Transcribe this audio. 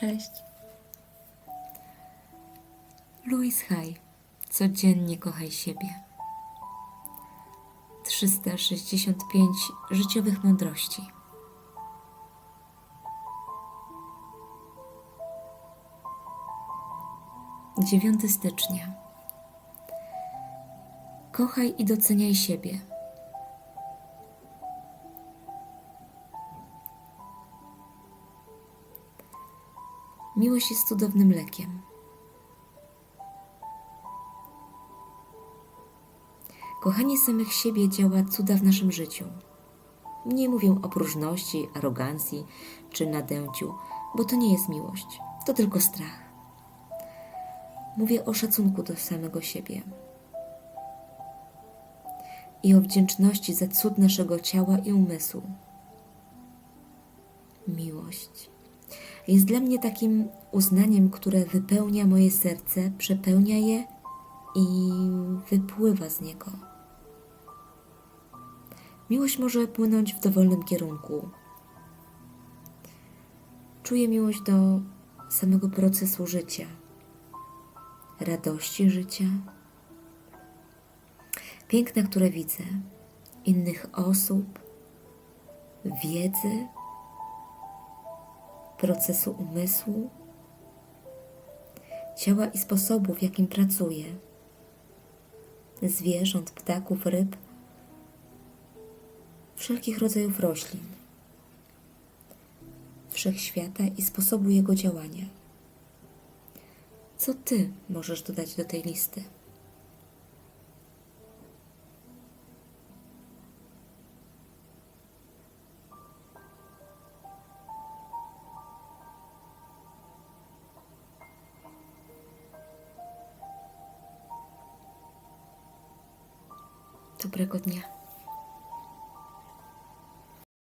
Cześć. Louis Hay. Codziennie kochaj siebie. 365 życiowych mądrości. Dziewiąty stycznia. Kochaj i doceniaj siebie. Miłość jest cudownym lekiem. Kochanie samych siebie działa cuda w naszym życiu. Nie mówię o próżności, arogancji czy nadęciu, bo to nie jest miłość, to tylko strach. Mówię o szacunku do samego siebie i o wdzięczności za cud naszego ciała i umysłu. Miłość jest dla mnie takim uznaniem, które wypełnia moje serce, przepełnia je i wypływa z niego. Miłość może płynąć w dowolnym kierunku. Czuję miłość do samego procesu życia, radości życia, piękna, które widzę, innych osób, wiedzy, procesu umysłu, ciała i sposobu, w jakim pracuję, zwierząt, ptaków, ryb, wszelkich rodzajów roślin, wszechświata i sposobu jego działania. Co ty możesz dodać do tej listy? berikutnya.